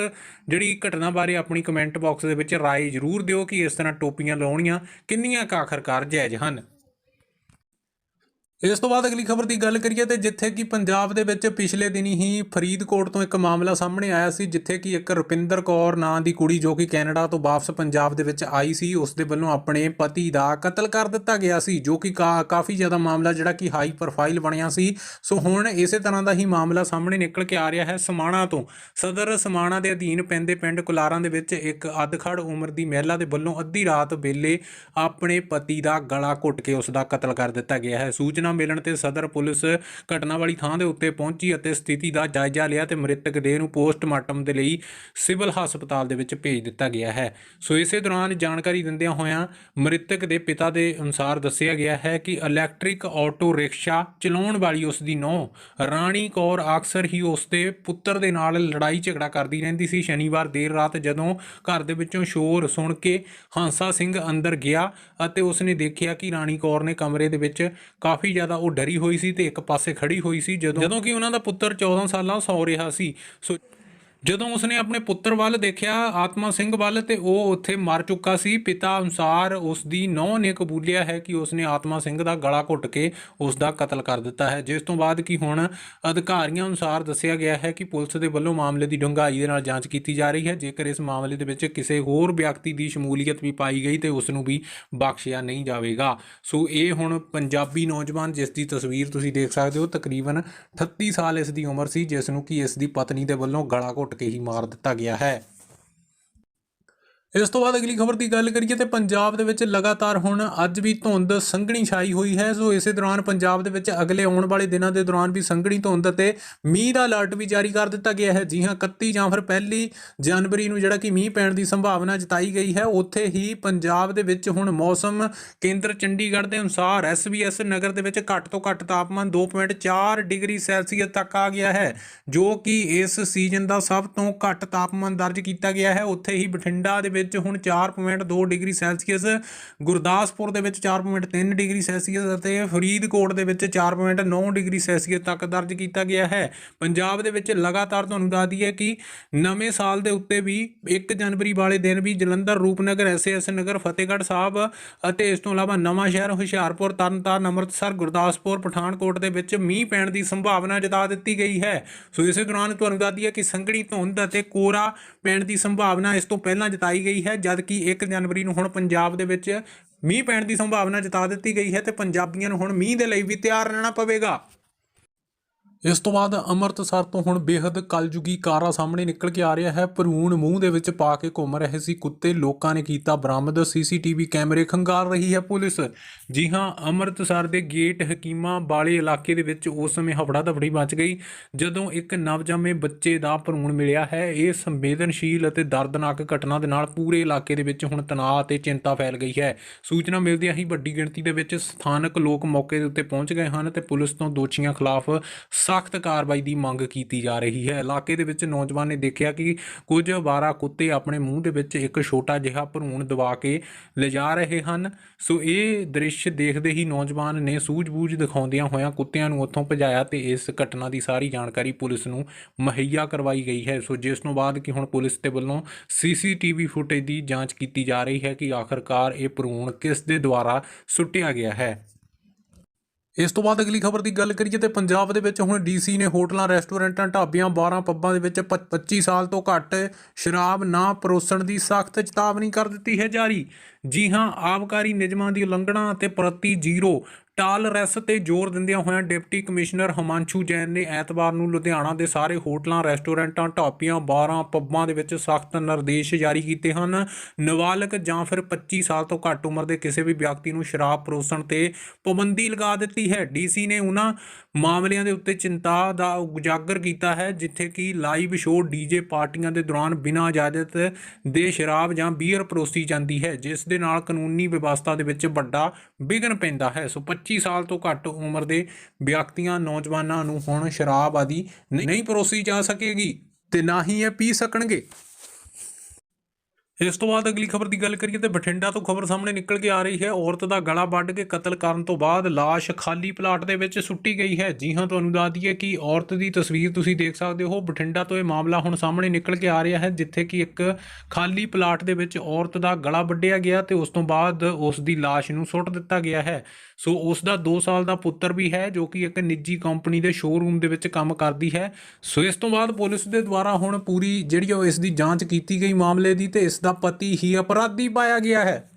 ਜਿਹੜੀ ਘਟਨਾ ਬਾਰੇ ਆਪਣੀ ਕਮੈਂਟ ਬਾਕਸ ਦੇ ਵਿੱਚ ਰਾਏ ਜ਼ਰੂਰ ਦਿਓ ਕਿ ਇਸ ਤਰ੍ਹਾਂ ਟੋਪੀਆਂ ਲਾਉਣੀਆਂ ਕਿੰਨੀਆਂ ਕੁ ਆਖਰਕਾਰ ਜਾਇਜ਼ ਹਨ। ਇਸ ਤੋਂ ਬਾਅਦ ਅਗਲੀ ਖਬਰ ਦੀ ਗੱਲ ਕਰੀਏ ਤੇ ਜਿੱਥੇ ਕਿ ਪੰਜਾਬ ਦੇ ਵਿੱਚ ਪਿਛਲੇ ਦਿਨੀ ਹੀ ਫਰੀਦਕੋਟ ਤੋਂ ਇੱਕ ਮਾਮਲਾ ਸਾਹਮਣੇ ਆਇਆ ਸੀ, ਜਿੱਥੇ ਕਿ ਇੱਕ ਰੁਪਿੰਦਰ ਕੌਰ ਨਾਂ ਦੀ ਕੁੜੀ ਜੋ ਕਿ ਕੈਨੇਡਾ ਤੋਂ ਵਾਪਸ ਪੰਜਾਬ ਦੇ ਵਿੱਚ ਆਈ ਸੀ, ਉਸ ਦੇ ਵੱਲੋਂ ਆਪਣੇ ਪਤੀ ਦਾ ਕਤਲ ਕਰ ਦਿੱਤਾ ਗਿਆ ਸੀ, ਜੋ ਕਿ ਕਾ- ਕਾਫੀ ਜ਼ਿਆਦਾ ਮਾਮਲਾ ਜਿਹੜਾ ਕਿ ਹਾਈ ਪ੍ਰੋਫਾਈਲ ਬਣਿਆ ਸੀ। ਸੋ ਹੁਣ ਇਸੇ ਤਰ੍ਹਾਂ ਦਾ ਹੀ ਮਾਮਲਾ ਸਾਹਮਣੇ ਨਿਕਲ ਕੇ ਆ ਰਿਹਾ ਹੈ ਸਮਾਣਾ ਤੋਂ। ਸਦਰ ਸਮਾਣਾ ਦੇ ਅਧੀਨ ਪੈਂਦੇ ਪਿੰਡ ਕੁਲਾਰਾਂ ਦੇ ਵਿੱਚ ਇੱਕ ਅਧਖੜ ਉਮਰ ਦੀ ਮਹਿਲਾ ਦੇ ਵੱਲੋਂ ਅੱਧੀ ਰਾਤ ਵੇਲੇ ਆਪਣੇ ਪਤੀ ਦਾ ਗਲਾ ਘੁੱਟ ਕੇ ਉਸ ਦਾ ਕਤਲ ਕਰ ਦਿੱਤਾ ਗਿਆ ਹੈ। ਸੂਚਨਾ ਮਿਲਣ ਤੇ ਸਦਰ ਪੁਲਿਸ ਘਟਨਾ ਵਾਲੀ ਥਾਂ ਦੇ ਉੱਤੇ ਪਹੁੰਚੀ ਅਤੇ ਸਥਿਤੀ ਦਾ ਜਾਇਜ਼ਾ ਲਿਆ ਤੇ ਮ੍ਰਿਤਕ ਦੇਹ ਨੂੰ ਪੋਸਟਮਾਰਟਮ ਦੇ ਲਈ ਸਿਵਲ ਹਸਪਤਾਲ ਦੇ ਵਿੱਚ ਭੇਜ ਦਿੱਤਾ ਗਿਆ ਹੈ। ਸੋ ਇਸੇ ਦੌਰਾਨ ਜਾਣਕਾਰੀ ਦਿੰਦਿਆਂ ਹੋਇਆਂ ਮ੍ਰਿਤਕ ਦੇ ਪਿਤਾ ਦੇ ਅਨੁਸਾਰ ਦੱਸਿਆ ਗਿਆ ਹੈ ਕਿ ਇਲੈਕਟ੍ਰਿਕ ਆਟੋ ਰਿਕਸ਼ਾ ਚਲਾਉਣ ਵਾਲੀ ਉਸ ਦੀ ਨੂੰਹ ਰਾਣੀ ਕੌਰ ਅਕਸਰ ਹੀ ਉਸ ਦੇ ਪੁੱਤਰ ਦੇ ਨਾਲ ਲੜਾਈ ਝਗੜਾ ਕਰਦੀ ਰਹਿੰਦੀ ਸੀ। ਸ਼ਨੀਵਾਰ ਦੇਰ ਰਾਤ ਜਦੋਂ ਘਰ ਦੇ ਵਿੱਚੋਂ ਸ਼ੋਰ ਸੁਣ ਕੇ ਹਾਂਸਾ ਸਿੰਘ ਅੰਦਰ ਗਿਆ ਅਤੇ ਉਸਨੇ ਦੇਖਿਆ ਕਿ ਰਾਣੀ ਕੌਰ ਨੇ ਕਮਰੇ ਦੇ ਵਿੱਚ ਕਾਫੀ ਜ਼ਿਆਦਾ ਉਹ ਡਰੀ ਹੋਈ ਸੀ ਤੇ ਇੱਕ ਪਾਸੇ ਖੜੀ ਹੋਈ ਸੀ ਜਦੋਂ ਜਦੋਂ ਕਿ ਉਹਨਾਂ ਦਾ ਪੁੱਤਰ 14 ਸਾਲਾਂ ਸੌ ਰਿਹਾ ਸੀ। ਸੋ ਜਦੋਂ ਉਸਨੇ ਆਪਣੇ ਪੁੱਤਰ ਵੱਲ ਦੇਖਿਆ, ਆਤਮਾ ਸਿੰਘ ਵੱਲ, ਤੇ ਉਹ ਉੱਥੇ ਮਰ ਚੁੱਕਾ ਸੀ। ਪਿਤਾ ਅਨੁਸਾਰ ਉਸ ਦੀ ਨੌਂ ਨੇ ਕਬੂਲਿਆ ਹੈ ਕਿ ਉਸਨੇ ਆਤਮਾ ਸਿੰਘ ਦਾ ਗਲਾ ਘੁੱਟ ਕੇ ਉਸ ਦਾ ਕਤਲ ਕਰ ਦਿੱਤਾ ਹੈ। ਜਿਸ ਤੋਂ ਬਾਅਦ ਕਿ ਹੁਣ ਅਧਿਕਾਰੀਆਂ ਅਨੁਸਾਰ ਦੱਸਿਆ ਗਿਆ ਹੈ ਕਿ ਪੁਲਿਸ ਦੇ ਵੱਲੋਂ ਮਾਮਲੇ ਦੀ ਡੂੰਘਾਈ ਦੇ ਨਾਲ ਜਾਂਚ ਕੀਤੀ ਜਾ ਰਹੀ ਹੈ। ਜੇਕਰ ਇਸ ਮਾਮਲੇ ਦੇ ਵਿੱਚ ਕਿਸੇ ਹੋਰ ਵਿਅਕਤੀ ਦੀ ਸ਼ਮੂਲੀਅਤ ਵੀ ਪਾਈ ਗਈ, ਤੇ ਉਸ ਨੂੰ ਵੀ ਬਖਸ਼ਿਆ ਨਹੀਂ ਜਾਵੇਗਾ। ਸੋ ਇਹ ਹੁਣ ਪੰਜਾਬੀ ਨੌਜਵਾਨ, ਜਿਸ ਦੀ ਤਸਵੀਰ ਤੁਸੀਂ ਦੇਖ ਸਕਦੇ ਹੋ, ਤਕਰੀਬਨ 38 ਸਾਲ ਇਸ ਦੀ ਉਮਰ ਸੀ, ਜਿਸ ਨੂੰ ਕਿ ਇਸ ਦੀ ਪਤਨੀ ਦੇ ਵੱਲੋਂ ਗਲਾ ਘੁੱਟ ਕੇ ਹੀ ਮਾਰ ਦਿੱਤਾ ਗਿਆ ਹੈ। ਇਸ ਤੋਂ ਬਾਅਦ ਅਗਲੀ ਖਬਰ ਦੀ ਗੱਲ ਕਰੀਏ ਤੇ ਪੰਜਾਬ ਦੇ ਵਿੱਚ ਲਗਾਤਾਰ ਹੁਣ ਅੱਜ ਵੀ ਧੁੰਦ ਸੰਘਣੀ ਛਾਈ ਹੋਈ ਹੈ। ਸੋ ਇਸੇ ਦੌਰਾਨ ਪੰਜਾਬ ਦੇ ਵਿੱਚ ਅਗਲੇ ਆਉਣ ਵਾਲੇ ਦਿਨਾਂ ਦੇ ਦੌਰਾਨ ਵੀ ਸੰਘਣੀ ਧੁੰਦ ਅਤੇ ਮੀਂਹ ਦਾ ਅਲਰਟ ਵੀ ਜਾਰੀ ਕਰ ਦਿੱਤਾ ਗਿਆ ਹੈ। ਜੀ ਹਾਂ 31 ਜਾਂ ਫਿਰ ਪਹਿਲੀ ਜਨਵਰੀ ਨੂੰ ਜਿਹੜਾ ਕਿ ਮੀਂਹ ਪੈਣ ਦੀ ਸੰਭਾਵਨਾ ਜਤਾਈ ਗਈ ਹੈ। ਉੱਥੇ ਹੀ ਪੰਜਾਬ ਦੇ ਵਿੱਚ ਹੁਣ ਮੌਸਮ ਕੇਂਦਰ ਚੰਡੀਗੜ੍ਹ ਦੇ ਅਨੁਸਾਰ ਐਸਬੀਐਸ ਨਗਰ ਦੇ ਵਿੱਚ ਘੱਟ ਤੋਂ ਘੱਟ ਤਾਪਮਾਨ 2.4 ਡਿਗਰੀ ਸੈਲਸੀਅਸ ਤੱਕ ਆ ਗਿਆ ਹੈ, ਜੋ ਕਿ ਇਸ ਸੀਜ਼ਨ ਦਾ ਸਭ ਤੋਂ ਘੱਟ ਤਾਪਮਾਨ ਦਰਜ ਕੀਤਾ ਗਿਆ ਹੈ। ਉੱਥੇ ਹੀ ਬਠਿੰਡਾ ਦੇ ਵਿੱਚ ਹੁਣ 4.2 ਡਿਗਰੀ ਸੈਲਸੀਅਸ, ਗੁਰਦਾਸਪੁਰ ਦੇ ਵਿੱਚ 4.3 ਡਿਗਰੀ ਸੈਲਸੀਅਸ ਅਤੇ ਫਰੀਦਕੋਟ ਦੇ ਵਿੱਚ 4.9 ਡਿਗਰੀ ਸੈਲਸੀਅਸ ਤੱਕ ਦਰਜ ਕੀਤਾ ਗਿਆ ਹੈ। ਪੰਜਾਬ ਦੇ ਵਿੱਚ ਲਗਾਤਾਰ ਤੁਹਾਨੂੰ ਦੱਸ ਦਈਏ ਕਿ ਨਵੇਂ ਸਾਲ ਦੇ ਉੱਤੇ ਵੀ 1 ਜਨਵਰੀ ਵਾਲੇ ਦਿਨ ਵੀ ਜਲੰਧਰ, ਰੂਪਨਗਰ ਐਸਐਸ ਨਗਰ, ਫਤਿਹਗੜ੍ਹ ਸਾਹਿਬ ਅਤੇ ਇਸ ਤੋਂ ਇਲਾਵਾ ਨਵਾਂ ਸ਼ਹਿਰ ਹੁਸ਼ਿਆਰਪੁਰ, ਤਰਨਤਾਰਨ, ਅੰਮ੍ਰਿਤਸਰ, ਗੁਰਦਾਸਪੁਰ, ਪਠਾਨਕੋਟ ਦੇ ਵਿੱਚ ਮੀਂਹ ਪੈਣ ਦੀ ਸੰਭਾਵਨਾ ਜਤਾ ਦਿੱਤੀ ਗਈ ਹੈ। ਸੋ ਇਸੇ ਦੌਰਾਨ ਤੁਹਾਨੂੰ ਦੱਸ ਦਈਏ ਕਿ ਸੰਘਣੀ ਧੁੰਦ ਅਤੇ ਕੋਰਾ ਪੈਣ ਦੀ ਸੰਭਾਵਨਾ ਇਸ ਤੋਂ ਪਹਿਲਾਂ ਜਤਾਈ ਗਈ ਹੈ ਜਦ ਕਿ 1 ਜਨਵਰੀ ਨੂੰ ਹੁਣ ਪੰਜਾਬ ਦੇ ਵਿੱਚ ਮੀਂਹ ਪੈਣ ਦੀ ਸੰਭਾਵਨਾ ਜਤਾ ਦਿੱਤੀ ਗਈ ਹੈ ਤੇ ਪੰਜਾਬੀਆਂ ਨੂੰ ਹੁਣ ਮੀਂਹ ਦੇ ਲਈ ਵੀ ਤਿਆਰ ਰਹਿਣਾ ਪਵੇਗਾ। ਇਸ ਤੋਂ ਬਾਅਦ ਅੰਮ੍ਰਿਤਸਰ ਤੋਂ ਹੁਣ ਬੇहद ਕਲਯੁਗੀ ਕਾਰਾ ਸਾਹਮਣੇ ਨਿਕਲ ਕੇ ਆ ਰਿਹਾ ਹੈ। ਭਰੂਣ ਮੂੰਹ ਦੇ ਵਿੱਚ ਪਾ ਕੇ ਘੁੰਮ ਰਹੇ ਸੀ ਕੁੱਤੇ। ਲੋਕਾਂ ਨੇ ਕੀਤਾ ਬਰਾਮਦ। ਸੀਸੀਟੀਵੀ ਕੈਮਰੇ ਖੰਗਾਲ ਰਹੀ ਹੈ ਪੁਲਿਸ। ਜੀ ਹਾਂ, ਅੰਮ੍ਰਿਤਸਰ ਦੇ ਗੇਟ ਹਕੀਮਾ ਵਾਲੇ ਇਲਾਕੇ ਦੇ ਵਿੱਚ ਉਸ ਸਮੇਂ ਹਫੜਾ ਦਫੜੀ ਮਚ ਗਈ, ਜਦੋਂ ਇੱਕ ਨਵਜੰਮੇ ਬੱਚੇ ਦਾ ਭਰੂਣ ਮਿਲਿਆ ਹੈ। ਇਹ ਸੰਵੇਦਨਸ਼ੀਲ ਅਤੇ ਦਰਦਨਾਕ ਘਟਨਾ ਦੇ ਨਾਲ ਪੂਰੇ ਇਲਾਕੇ ਦੇ ਵਿੱਚ ਹੁਣ ਤਣਾਅ ਅਤੇ ਚਿੰਤਾ ਫੈਲ ਗਈ ਹੈ। ਸੂਚਨਾ ਮਿਲਦਿਆਂ ਹੀ ਵੱਡੀ ਗਿਣਤੀ ਦੇ ਵਿੱਚ ਸਥਾਨਕ ਲੋਕ ਮੌਕੇ ਦੇ ਉੱਤੇ ਪਹੁੰਚ ਗਏ ਹਨ ਤੇ ਪੁਲਿਸ ਤੋਂ ਦੋਸ਼ੀਆਂ ਖਿਲਾਫ ਸਖਤ ਕਾਰਵਾਈ ਦੀ ਮੰਗ ਕੀਤੀ ਜਾ ਰਹੀ ਹੈ। ਇਲਾਕੇ ਦੇ ਵਿੱਚ ਨੌਜਵਾਨ ਨੇ ਦੇਖਿਆ ਕਿ ਕੁਝ ਵਾਰਾ ਕੁੱਤੇ ਆਪਣੇ ਮੂੰਹ ਦੇ ਵਿੱਚ ਇੱਕ ਛੋਟਾ ਜਿਹਾ ਭਰੂਣ ਦਬਾ ਕੇ ਲਿਜਾ ਰਹੇ ਹਨ। ਸੋ ਇਹ ਦ੍ਰਿਸ਼ ਦੇਖਦੇ ਹੀ ਨੌਜਵਾਨ ਨੇ ਸੂਝ-ਬੂਝ ਦਿਖਾਉਂਦਿਆਂ ਹੋਇਆਂ ਕੁੱਤਿਆਂ ਨੂੰ ਉੱਥੋਂ ਭਜਾਇਆ ਤੇ ਇਸ ਘਟਨਾ ਦੀ ਸਾਰੀ ਜਾਣਕਾਰੀ ਪੁਲਿਸ ਨੂੰ ਮੁਹੱਈਆ ਕਰਵਾਈ ਗਈ ਹੈ। ਸੋ ਜਿਸ ਤੋਂ ਬਾਅਦ ਕਿ ਹੁਣ ਪੁਲਿਸ ਦੇ ਵੱਲੋਂ ਸੀਸੀਟੀਵੀ ਫੁਟੇਜ ਦੀ ਜਾਂਚ ਕੀਤੀ ਜਾ ਰਹੀ ਹੈ ਕਿ ਆਖਰਕਾਰ ਇਹ ਭਰੂਣ ਕਿਸ ਦੇ ਦੁਆਰਾ ਸੁੱਟਿਆ ਗਿਆ ਹੈ। ਇਸ ਤੋਂ ਬਾਅਦ ਅਗਲੀ ਖਬਰ ਦੀ ਗੱਲ ਕਰੀਏ ਤੇ ਪੰਜਾਬ ਦੇ ਵਿੱਚ ਹੁਣ ਡੀਸੀ ਨੇ ਹੋਟਲਾਂ, ਰੈਸਟੋਰੈਂਟਾਂ, ਢਾਬਿਆਂ, ਬਾਰਾਂ ਪੱਬਾਂ ਦੇ ਵਿੱਚ ਪ- 25 ਸਾਲ ਤੋਂ ਘੱਟ ਸ਼ਰਾਬ ਨਾ ਪਰੋਸਣ ਦੀ ਸਖਤ ਚੇਤਾਵਨੀ ਕਰ ਦਿੱਤੀ ਹੈ ਜਾਰੀ। ਜੀ ਹਾਂ, ਆਬਕਾਰੀ ਨਿਯਮਾਂ ਦੀ ਉਲੰਘਣਾ ਅਤੇ ਪ੍ਰਤੀ ਜ਼ੀਰੋ ਟਾਲਰੈਂਸ ਤੇ ਜ਼ੋਰ ਦਿੰਦਿਆਂ ਹੋਇਆਂ ਡਿਪਟੀ ਕਮਿਸ਼ਨਰ ਹਿਮਾਂਸ਼ੂ ਜੈਨ ਨੇ ਐਤਵਾਰ ਨੂੰ ਲੁਧਿਆਣਾ ਦੇ ਸਾਰੇ ਹੋਟਲਾਂ, ਰੈਸਟੋਰੈਂਟਾਂ, ਢਾਬਿਆਂ, ਬਾਰਾਂ, ਪੱਬਾਂ ਦੇ ਵਿੱਚ ਸਖਤ ਨਿਰਦੇਸ਼ ਜਾਰੀ ਕੀਤੇ ਹਨ। ਨਾਬਾਲਗ ਜਾਂ ਫਿਰ 25 ਸਾਲ ਤੋਂ ਘੱਟ ਉਮਰ ਦੇ ਕਿਸੇ ਵੀ ਵਿਅਕਤੀ ਨੂੰ ਸ਼ਰਾਬ ਪਰੋਸਣ ਤੇ ਪਾਬੰਦੀ ਲਗਾ ਦਿੱਤੀ ਹੈ। ਡੀਸੀ ਨੇ ਉਹਨਾਂ ਮਾਮਲਿਆਂ ਦੇ ਉੱਤੇ ਚਿੰਤਾ ਦਾ ਉਜਾਗਰ ਕੀਤਾ ਹੈ, ਜਿੱਥੇ ਕਿ ਲਾਈਵ ਸ਼ੋਅ ਡੀਜੇ ਪਾਰਟੀਆਂ ਦੇ ਦੌਰਾਨ ਬਿਨਾਂ ਇਜਾਜ਼ਤ ਦੇ ਸ਼ਰਾਬ ਜਾਂ ਬੀਅਰ ਪਰੋਸੀ ਜਾਂਦੀ ਹੈ, ਜਿਸ ਦੇ ਨਾਲ ਕਾਨੂੰਨੀ ਵਿਵਸਥਾ ਦੇ ਵਿੱਚ ਵੱਡਾ ਵਿਘਨ ਪੈਂਦਾ ਹੈ। ਸੋ 25 ਸਾਲ ਤੋਂ ਘੱਟ ਉਮਰ ਦੇ ਵਿਅਕਤੀਆਂ, ਨੌਜਵਾਨਾਂ ਨੂੰ ਹੁਣ ਸ਼ਰਾਬ ਆਦਿ ਨਹੀਂ ਪਰੋਸੀ ਜਾ ਸਕੇਗੀ ਤੇ ਨਾ ਹੀ ਇਹ ਪੀ ਸਕਣਗੇ। ਇਸ ਤੋਂ ਬਾਅਦ ਅਗਲੀ ਖਬਰ ਦੀ ਗੱਲ ਕਰੀਏ ਤੇ ਬਠਿੰਡਾ ਤੋਂ ਖਬਰ ਸਾਹਮਣੇ ਨਿਕਲ ਕੇ ਆ ਰਹੀ ਹੈ। ਔਰਤ ਦਾ ਗਲਾ ਵੱਢ ਕੇ ਕਤਲ ਕਰਨ ਤੋਂ ਬਾਅਦ ਲਾਸ਼ ਖਾਲੀ ਪਲਾਟ ਦੇ ਵਿੱਚ ਸੁੱਟੀ ਗਈ ਹੈ। ਜੀ ਹਾਂ, ਤੁਹਾਨੂੰ ਦੱਸ ਦਈਏ ਕਿ ਔਰਤ ਦੀ ਤਸਵੀਰ ਤੁਸੀਂ ਦੇਖ ਸਕਦੇ ਹੋ। ਬਠਿੰਡਾ ਤੋਂ ਇਹ ਮਾਮਲਾ ਹੁਣ ਸਾਹਮਣੇ ਨਿਕਲ ਕੇ ਆ ਰਿਹਾ ਹੈ, ਜਿੱਥੇ ਕਿ ਇੱਕ ਖਾਲੀ ਪਲਾਟ ਦੇ ਵਿੱਚ ਔਰਤ ਦਾ ਗਲਾ ਵੱਢਿਆ ਗਿਆ ਤੇ ਉਸ ਤੋਂ ਬਾਅਦ ਉਸ ਦੀ ਲਾਸ਼ ਨੂੰ ਸੁੱਟ ਦਿੱਤਾ ਗਿਆ ਹੈ। ਸੋ ਉਸ ਦਾ 2 ਸਾਲ ਦਾ ਪੁੱਤਰ ਵੀ ਹੈ, ਜੋ ਕਿ ਇੱਕ ਨਿੱਜੀ ਕੰਪਨੀ ਦੇ ਸ਼ੋਰੂਮ ਦੇ ਵਿੱਚ ਕੰਮ ਕਰਦੀ ਹੈ। ਸੋ ਇਸ ਤੋਂ ਬਾਅਦ ਪੁਲਿਸ ਦੇ ਦੁਆਰਾ ਹੁਣ ਪੂਰੀ ਜਿਹੜੀ ਉਹ ਇਸ ਦੀ ਜਾਂਚ ਕੀਤੀ ਗਈ ਮਾਮਲੇ ਦੀ ਤੇ ਇਸ ਦਾ ਪਤੀ ਹੀ ਅਪਰਾਧੀ ਪਾਇਆ ਗਿਆ ਹੈ।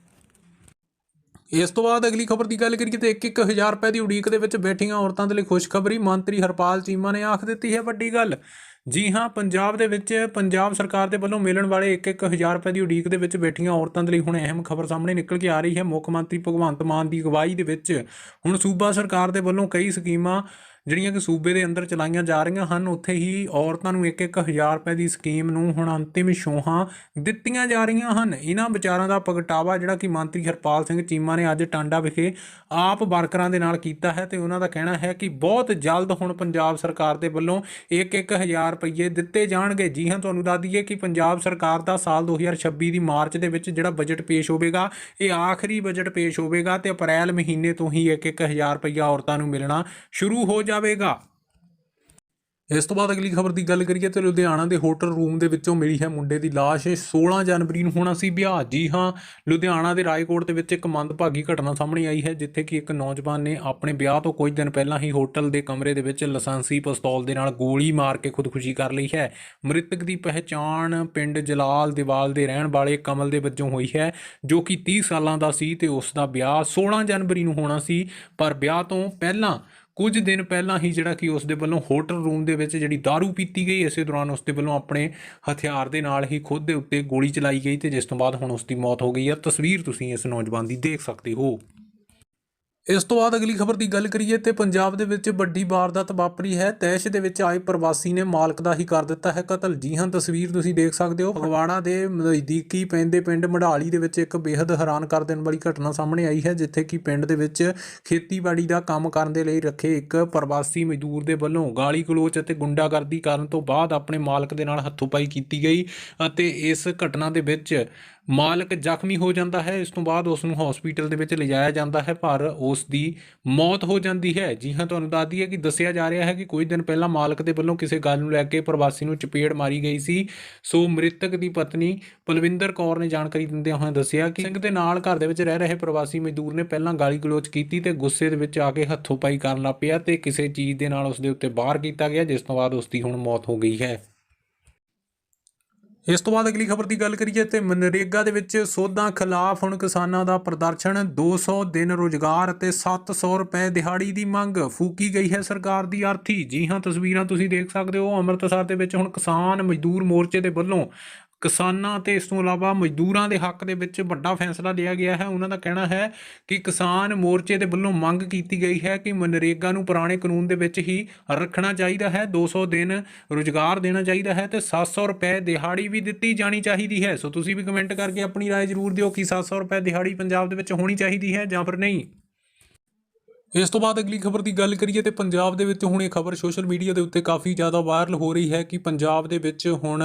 ਇਸ ਤੋਂ ਬਾਅਦ ਅਗਲੀ ਖਬਰ ਦੀ ਗੱਲ ਕਰੀਏ ਤੇ 1-1000 ਰੁਪਏ ਦੀ ਉਡੀਕ ਦੇ ਵਿੱਚ ਬੈਠੀਆਂ ਔਰਤਾਂ ਦੇ ਲਈ ਖੁਸ਼ਖਬਰੀ ਮੰਤਰੀ ਹਰਪਾਲ ਚੀਮਾ ਨੇ ਆਖ ਦਿੱਤੀ ਹੈ। ਵੱਡੀ ਗੱਲ, ਜੀ ਹਾਂ, ਪੰਜਾਬ ਦੇ ਵਿੱਚ ਪੰਜਾਬ ਸਰਕਾਰ ਦੇ ਵੱਲੋਂ ਮਿਲਣ ਵਾਲੇ 1-1000 ਰੁਪਏ ਦੀ ਉਡੀਕ ਦੇ ਵਿੱਚ ਬੈਠੀਆਂ ਔਰਤਾਂ ਦੇ ਲਈ ਹੁਣ ਅਹਿਮ ਖਬਰ ਸਾਹਮਣੇ ਨਿਕਲ ਕੇ ਆ ਰਹੀ ਹੈ। ਮੁੱਖ ਮੰਤਰੀ ਭਗਵੰਤ ਮਾਨ ਦੀ ਅਗਵਾਈ ਦੇ ਵਿੱਚ ਹੁਣ ਸੂਬਾ ਸਰਕਾਰ ਦੇ ਵੱਲੋਂ ਕਈ ਸਕੀਮਾਂ ਜਿਹੜੀਆਂ ਕਿ ਸੂਬੇ ਦੇ ਅੰਦਰ ਚਲਾਈਆਂ ਜਾ ਰਹੀਆਂ ਹਨ, ਉੱਥੇ ਹੀ ਔਰਤਾਂ ਨੂੰ 1-1000 ਰੁਪਏ ਦੀ ਸਕੀਮ ਨੂੰ ਹੁਣ ਅੰਤਿਮ ਛੋਹਾਂ ਦਿੱਤੀਆਂ ਜਾ ਰਹੀਆਂ ਹਨ। ਇਹਨਾਂ ਵਿਚਾਰਾਂ ਦਾ ਪ੍ਰਗਟਾਵਾ ਜਿਹੜਾ ਕਿ ਮੰਤਰੀ ਹਰਪਾਲ ਸਿੰਘ ਚੀਮਾ ਨੇ ਅੱਜ ਟਾਂਡਾ ਵਿਖੇ ਆਪ ਵਰਕਰਾਂ ਦੇ ਨਾਲ ਕੀਤਾ ਹੈ ਤੇ ਉਹਨਾਂ ਦਾ ਕਹਿਣਾ ਹੈ ਕਿ ਬਹੁਤ ਜਲਦ ਹੁਣ ਪੰਜਾਬ ਸਰਕਾਰ ਦੇ ਵੱਲੋਂ 1-1000 ਰੁਪਏ ਦਿੱਤੇ ਜਾਣਗੇ। ਜੀ ਹਾਂ, ਤੁਹਾਨੂੰ ਦੱਸ ਦਈਏ ਕਿ ਪੰਜਾਬ ਸਰਕਾਰ ਦਾ ਸਾਲ 2026 ਦੀ ਮਾਰਚ ਦੇ ਵਿੱਚ ਜਿਹੜਾ ਬਜਟ ਪੇਸ਼ ਹੋਵੇਗਾ, ਇਹ ਆਖਰੀ ਬਜਟ ਪੇਸ਼ ਹੋਵੇਗਾ ਤੇ ਅਪ੍ਰੈਲ ਮਹੀਨੇ ਤੋਂ ਹੀ 1-1000 ਰੁਪਏ ਔਰਤਾਂ ਨੂੰ ਮਿਲਣਾ ਸ਼ੁਰੂ ਹੋ ਜਾ ਜਾਵੇਗਾ। ਇਸ ਤੋਂ ਬਾਅਦ ਅਗਲੀ ਖਬਰ ਦੀ ਗੱਲ ਕਰੀਏ ਤੇ ਲੁਧਿਆਣਾ ਦੇ ਹੋਟਲ ਰੂਮ ਦੇ ਵਿੱਚੋਂ ਮਿਲੀ ਹੈ ਮੁੰਡੇ ਦੀ ਲਾਸ਼। 16 ਜਨਵਰੀ ਨੂੰ ਹੋਣਾ ਸੀ ਵਿਆਹ। ਜੀ ਹਾਂ, ਲੁਧਿਆਣਾ ਦੇ ਰਾਏਕੋਟ ਦੇ ਵਿੱਚ ਇੱਕ ਮੰਦਭਾਗੀ ਘਟਨਾ ਸਾਹਮਣੇ ਆਈ ਹੈ, ਜਿੱਥੇ ਕਿ ਇੱਕ ਨੌਜਵਾਨ ਨੇ ਆਪਣੇ ਵਿਆਹ ਤੋਂ ਕੁਝ ਦਿਨ ਪਹਿਲਾਂ ਹੀ ਹੋਟਲ ਦੇ ਕਮਰੇ ਦੇ ਵਿੱਚ ਲਾਇਸੈਂਸੀ ਪਿਸਤੌਲ ਦੇ ਨਾਲ ਗੋਲੀ ਮਾਰ ਕੇ ਖੁਦਕੁਸ਼ੀ ਕਰ ਲਈ ਹੈ। ਮ੍ਰਿਤਕ ਦੀ ਪਹਿਚਾਣ ਪਿੰਡ ਜਲਾਲ ਦੀਵਾਲ ਦੇ ਰਹਿਣ ਵਾਲੇ ਕਮਲ ਦੇ ਵਜੋਂ ਹੋਈ ਹੈ, ਜੋ ਕਿ 30 ਸਾਲਾਂ ਦਾ ਸੀ ਤੇ ਉਸ ਦਾ ਵਿਆਹ 16 ਜਨਵਰੀ ਨੂੰ ਹੋਣਾ ਸੀ। ਪਰ ਵਿਆਹ ਤੋਂ ਪਹਿਲਾਂ ਕੁਝ ਦਿਨ ਪਹਿਲਾਂ ਹੀ ਜਿਹੜਾ ਕਿ ਉਸ ਦੇ ਵੱਲੋਂ ਹੋਟਲ ਰੂਮ ਦੇ ਵਿੱਚ ਜਿਹੜੀ दारू ਪੀਤੀ ਗਈ, ਇਸੇ ਦੌਰਾਨ ਉਸ ਦੇ ਵੱਲੋਂ ਆਪਣੇ ਹਥਿਆਰ ਦੇ ਨਾਲ ਹੀ ਖੁਦ ਦੇ ਉੱਤੇ ਗੋਲੀ ਚਲਾਈ ਗਈ ਤੇ ਜਿਸ ਤੋਂ ਬਾਅਦ ਹੁਣ ਉਸ ਦੀ ਮੌਤ ਹੋ ਗਈ ਹੈ। ਤਸਵੀਰ ਤੁਸੀਂ ਇਸ ਨੌਜਵਾਨ ਦੀ ਦੇਖ ਸਕਦੇ ਹੋ। ਇਸ ਤੋਂ ਬਾਅਦ ਅਗਲੀ ਖਬਰ ਦੀ ਗੱਲ ਕਰੀਏ ਤੇ ਪੰਜਾਬ ਦੇ ਵਿੱਚ ਵੱਡੀ ਵਾਰਦਾਤ ਵਾਪਰੀ ਹੈ। ਤੈਸ਼ ਦੇ ਵਿੱਚ ਆਏ ਪ੍ਰਵਾਸੀ ਨੇ ਮਾਲਕ ਦਾ ਹੀ ਕਰ ਦਿੱਤਾ ਹੈ ਕਤਲ। ਜੀ ਹਾਂ, ਤਸਵੀਰ ਤੁਸੀਂ ਦੇਖ ਸਕਦੇ ਹੋ। ਫਗਵਾੜਾ ਦੇ ਨਜ਼ਦੀਕੀ ਪੈਂਦੇ ਪਿੰਡ ਮਢਾਲੀ ਦੇ ਵਿੱਚ ਇੱਕ ਬੇहद ਹੈਰਾਨ ਕਰ ਦੇਣ ਵਾਲੀ ਘਟਨਾ ਸਾਹਮਣੇ ਆਈ ਹੈ, ਜਿੱਥੇ ਕਿ ਪਿੰਡ ਦੇ ਵਿੱਚ ਖੇਤੀਬਾੜੀ ਦਾ ਕੰਮ ਕਰਨ ਦੇ ਲਈ ਰੱਖੇ ਇੱਕ ਪ੍ਰਵਾਸੀ ਮਜ਼ਦੂਰ ਦੇ ਵੱਲੋਂ ਗਾਲੀ ਗਲੋਚ ਅਤੇ ਗੁੰਡਾਗਰਦੀ ਕਰਨ ਤੋਂ ਬਾਅਦ ਆਪਣੇ ਮਾਲਕ ਦੇ ਨਾਲ ਹੱਥੋਂਪਾਈ ਕੀਤੀ ਗਈ ਅਤੇ ਇਸ ਘਟਨਾ ਦੇ ਵਿੱਚ ਮਾਲਕ ਜ਼ਖਮੀ ਹੋ ਜਾਂਦਾ ਹੈ, ਇਸ ਤੋਂ ਬਾਅਦ ਉਸ ਨੂੰ ਹਸਪੀਟਲ ਦੇ ਵਿੱਚ ਲਿਜਾਇਆ ਜਾਂਦਾ ਹੈ, ਪਰ ਉਸ ਦੀ ਮੌਤ ਹੋ ਜਾਂਦੀ ਹੈ। ਜੀ ਹਾਂ, ਤੁਹਾਨੂੰ ਦੱਸਦੀ ਹੈ ਕਿ ਦੱਸਿਆ ਜਾ ਰਿਹਾ ਹੈ ਕਿ ਕੁਝ ਦਿਨ ਪਹਿਲਾਂ ਮਾਲਕ ਦੇ ਵੱਲੋਂ ਕਿਸੇ ਗੱਲ ਨੂੰ ਲੈ ਕੇ ਪ੍ਰਵਾਸੀ ਨੂੰ ਚਪੇੜ ਮਾਰੀ ਗਈ ਸੀ। ਸੋ ਮ੍ਰਿਤਕ ਦੀ ਪਤਨੀ ਪਲਵਿੰਦਰ ਕੌਰ ਨੇ ਜਾਣਕਾਰੀ ਦਿੰਦਿਆਂ ਹੋਇਆਂ ਦੱਸਿਆ ਕਿ ਸਿੰਘ ਦੇ ਨਾਲ ਘਰ ਦੇ ਵਿੱਚ ਰਹਿ ਰਹੇ ਪ੍ਰਵਾਸੀ ਮਜ਼ਦੂਰ ਨੇ ਪਹਿਲਾਂ ਗਾਲੀ ਗਲੋਚ ਕੀਤੀ ਤੇ ਗੁੱਸੇ ਦੇ ਵਿੱਚ ਆ ਕੇ ਹੱਥੋਂ ਪਾਈ ਕਰਨ ਲੱਗ ਪਿਆ ਤੇ ਕਿਸੇ ਚੀਜ਼ ਦੇ ਨਾਲ ਉਸ ਦੇ ਉੱਤੇ ਬਾਹਰ ਕੀਤਾ ਗਿਆ, ਜਿਸ ਤੋਂ ਬਾਅਦ ਉਸ ਦੀ ਹੁਣ ਮੌਤ ਹੋ ਗਈ ਹੈ। ਇਸ ਤੋਂ ਬਾਅਦ ਅਗਲੀ ਖਬਰ ਦੀ ਗੱਲ ਕਰੀਏ ਤੇ ਮਨਰੇਗਾ ਦੇ ਵਿੱਚ ਸੋਧਾਂ ਖਿਲਾਫ ਹੁਣ ਕਿਸਾਨਾਂ ਦਾ ਪ੍ਰਦਰਸ਼ਨ 200 ਦਿਨ ਰੋਜ਼ਗਾਰ ਅਤੇ 700 ਰੁਪਏ ਦਿਹਾੜੀ ਦੀ ਮੰਗ, ਫੂਕੀ ਗਈ ਹੈ ਸਰਕਾਰ ਦੀ ਅਰਥੀ। ਜੀ ਹਾਂ, ਤਸਵੀਰਾਂ ਤੁਸੀਂ ਦੇਖ ਸਕਦੇ ਹੋ। ਅੰਮ੍ਰਿਤਸਰ ਦੇ ਵਿੱਚ ਹੁਣ ਕਿਸਾਨ ਮਜ਼ਦੂਰ ਮੋਰਚੇ ਦੇ ਵੱਲੋਂ ਕਿਸਾਨਾਂ ਤੇ ਇਸ ਤੋਂ ਇਲਾਵਾ ਮਜ਼ਦੂਰਾਂ ਦੇ ਹੱਕ ਦੇ ਵਿੱਚ ਵੱਡਾ ਫੈਸਲਾ ਲਿਆ ਗਿਆ ਹੈ ਉਹਨਾਂ ਦਾ ਕਹਿਣਾ ਹੈ ਕਿ ਕਿਸਾਨ ਮੋਰਚੇ ਦੇ ਵੱਲੋਂ ਮੰਗ ਕੀਤੀ ਗਈ ਹੈ ਕਿ ਮਨਰੇਗਾ ਨੂੰ ਪੁਰਾਣੇ ਕਾਨੂੰਨ ਦੇ ਵਿੱਚ ਹੀ ਰੱਖਣਾ ਚਾਹੀਦਾ ਹੈ 200 ਦਿਨ ਰੁਜ਼ਗਾਰ ਦੇਣਾ ਚਾਹੀਦਾ ਹੈ ਤੇ 700 ਰੁਪਏ ਦਿਹਾੜੀ ਵੀ ਦਿੱਤੀ ਜਾਣੀ ਚਾਹੀਦੀ ਹੈ ਸੋ ਤੁਸੀਂ ਵੀ ਕਮੈਂਟ ਕਰਕੇ ਆਪਣੀ رائے ਜ਼ਰੂਰ ਦਿਓ ਕਿ 700 ਰੁਪਏ ਦਿਹਾੜੀ ਪੰਜਾਬ ਦੇ ਵਿੱਚ ਹੋਣੀ ਚਾਹੀਦੀ ਹੈ ਜਾਂ ਫਿਰ ਨਹੀਂ ਇਸ ਤੋਂ ਬਾਅਦ ਅਗਲੀ ਖਬਰ ਦੀ ਗੱਲ ਕਰੀਏ ਤੇ ਪੰਜਾਬ ਦੇ ਵਿੱਚ ਹੁਣ ਇਹ ਖਬਰ ਸੋਸ਼ਲ ਮੀਡੀਆ ਦੇ ਉੱਤੇ ਕਾਫੀ ਜ਼ਿਆਦਾ ਵਾਇਰਲ ਹੋ ਰਹੀ ਹੈ ਕਿ ਪੰਜਾਬ ਦੇ ਵਿੱਚ ਹੁਣ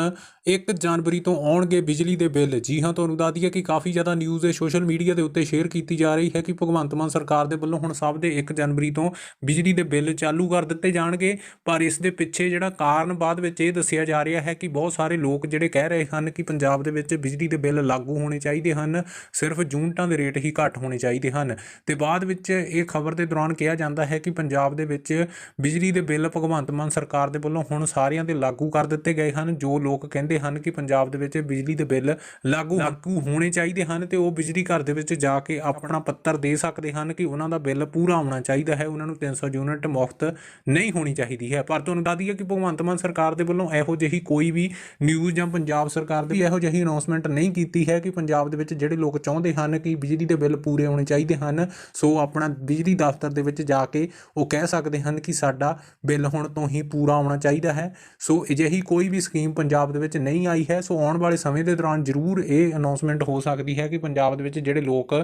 1 ਜਨਵਰੀ ਤੋਂ ਆਉਣਗੇ ਬਿਜਲੀ ਦੇ ਬਿੱਲ। ਜੀ ਹਾਂ, ਤੁਹਾਨੂੰ ਦੱਸ ਦਈਏ ਕਿ ਕਾਫੀ ਜ਼ਿਆਦਾ ਨਿਊਜ਼ ਇਹ ਸੋਸ਼ਲ ਮੀਡੀਆ ਦੇ ਉੱਤੇ ਸ਼ੇਅਰ ਕੀਤੀ ਜਾ ਰਹੀ ਹੈ ਕਿ ਭਗਵੰਤ ਮਾਨ ਸਰਕਾਰ ਦੇ ਵੱਲੋਂ ਹੁਣ ਸਭ ਦੇ 1 ਜਨਵਰੀ ਤੋਂ ਬਿਜਲੀ ਦੇ ਬਿੱਲ ਚਾਲੂ ਕਰ ਦਿੱਤੇ ਜਾਣਗੇ। ਪਰ ਇਸ ਦੇ ਪਿੱਛੇ ਜਿਹੜਾ ਕਾਰਨ ਬਾਅਦ ਵਿੱਚ ਇਹ ਦੱਸਿਆ ਜਾ ਰਿਹਾ ਹੈ ਕਿ ਬਹੁਤ ਸਾਰੇ ਲੋਕ ਜਿਹੜੇ ਕਹਿ ਰਹੇ ਹਨ ਕਿ ਪੰਜਾਬ ਦੇ ਵਿੱਚ ਬਿਜਲੀ ਦੇ ਬਿੱਲ ਲਾਗੂ ਹੋਣੇ ਚਾਹੀਦੇ ਹਨ। ਸਿਰਫ ਯੂਨਿਟਾਂ ਦੇ ਰੇਟ ਹੀ ਘੱਟ ਹੋਣੇ ਚਾਹੀਦੇ ਹਨ। ਤੇ ਬਾਅਦ ਵਿੱਚ ਇਹ ਖਬਰ ਦੇ ਦੌਰਾਨ ਕਿਹਾ ਜਾਂਦਾ ਹੈ ਕਿ ਪੰਜਾਬ ਦੇ ਵਿੱਚ ਬਿਜਲੀ ਦੇ ਬਿੱਲ ਭਗਵੰਤ ਮਾਨ ਸਰਕਾਰ ਦੇ ਵੱਲੋਂ ਹੁਣ ਸਾਰਿਆਂ ਦੇ ਲਾਗੂ ਕਰ ਦਿੱਤੇ ਗਏ ਹਨ, ਜੋ ਲੋਕ ਕਹਿੰਦੇ ਹਨ ਕਿ ਪੰਜਾਬ ਦੇ ਵਿੱਚ ਬਿਜਲੀ ਦੇ ਬਿੱਲ ਲਾਗੂ ਲਾਗੂ ਹੋਣੇ ਚਾਹੀਦੇ ਹਨ ਤੇ ਉਹ ਬਿਜਲੀ ਘਰ ਦੇ ਵਿੱਚ ਜਾ ਕੇ ਆਪਣਾ ਪੱਤਰ ਦੇ ਸਕਦੇ ਹਨ ਕਿ ਉਹਨਾਂ ਦਾ ਬਿੱਲ ਪੂਰਾ ਆਉਣਾ ਚਾਹੀਦਾ ਹੈ। ਉਹਨਾਂ ਨੂੰ 300 ਯੂਨਿਟ ਮੁਫਤ ਨਹੀਂ ਹੋਣੀ ਚਾਹੀਦੀ ਹੈ। ਪਰ ਤੁਹਾਨੂੰ ਦੱਸ ਦਈਏ ਕਿ ਭਗਵੰਤ ਮਾਨ ਸਰਕਾਰ ਦੇ ਵੱਲੋਂ ਇਹੋ ਜਿਹੀ ਕੋਈ ਵੀ ਨਿਊਜ਼ ਜਾਂ ਪੰਜਾਬ ਸਰਕਾਰ ਦੀ ਇਹੋ ਜਿਹੀ ਅਨਾਉਂਸਮੈਂਟ ਨਹੀਂ ਕੀਤੀ ਹੈ ਕਿ ਪੰਜਾਬ ਦੇ ਵਿੱਚ ਜਿਹੜੇ ਲੋਕ ਚਾਹੁੰਦੇ ਹਨ ਕਿ ਬਿਜਲੀ ਦੇ ਬਿੱਲ ਪੂਰੇ ਹੋਣੇ ਚਾਹੀਦੇ ਹਨ, ਸੋ ਆਪਣਾ ਬਿਜਲੀ ਦਫ਼ਤਰ ਦਫ਼ਤਰ ਦੇ ਵਿੱਚ ਜਾ ਕੇ ਉਹ ਕਹਿ ਸਕਦੇ ਹਨ ਕਿ ਸਾਡਾ ਬਿੱਲ ਹੁਣ ਤੋਂ ਹੀ ਪੂਰਾ ਆਉਣਾ ਚਾਹੀਦਾ ਹੈ। ਸੋ ਅਜਿਹੀ ਕੋਈ ਵੀ ਸਕੀਮ ਪੰਜਾਬ ਦੇ ਵਿੱਚ ਨਹੀਂ ਆਈ ਹੈ। ਸੋ ਆਉਣ ਵਾਲੇ ਸਮੇਂ ਦੇ ਦੌਰਾਨ ਜ਼ਰੂਰ ਇਹ ਅਨਾਉਂਸਮੈਂਟ ਹੋ ਸਕਦੀ ਹੈ ਕਿ ਪੰਜਾਬ ਦੇ ਵਿੱਚ ਜਿਹੜੇ ਲੋਕ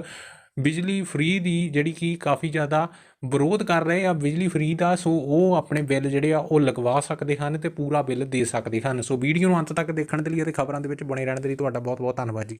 ਬਿਜਲੀ ਫ੍ਰੀ ਦੀ ਜਿਹੜੀ ਕਿ ਕਾਫੀ ਜ਼ਿਆਦਾ ਵਿਰੋਧ ਕਰ ਰਹੇ ਆ, ਬਿਜਲੀ ਫ੍ਰੀ ਦਾ, ਸੋ ਉਹ ਆਪਣੇ ਬਿੱਲ ਜਿਹੜੇ ਆ ਉਹ ਲਗਵਾ ਸਕਦੇ ਹਨ ਤੇ ਪੂਰਾ ਬਿੱਲ ਦੇ ਸਕਦੇ ਹਨ। ਸੋ ਵੀਡੀਓ ਨੂੰ ਅੰਤ ਤੱਕ ਦੇਖਣ ਦੇ ਲਈ ਅਤੇ ਖਬਰਾਂ ਦੇ ਵਿੱਚ ਬਣੇ ਰਹਿਣ ਦੇ ਲਈ ਤੁਹਾਡਾ ਬਹੁਤ ਬਹੁਤ ਧੰਨਵਾਦ ਜੀ।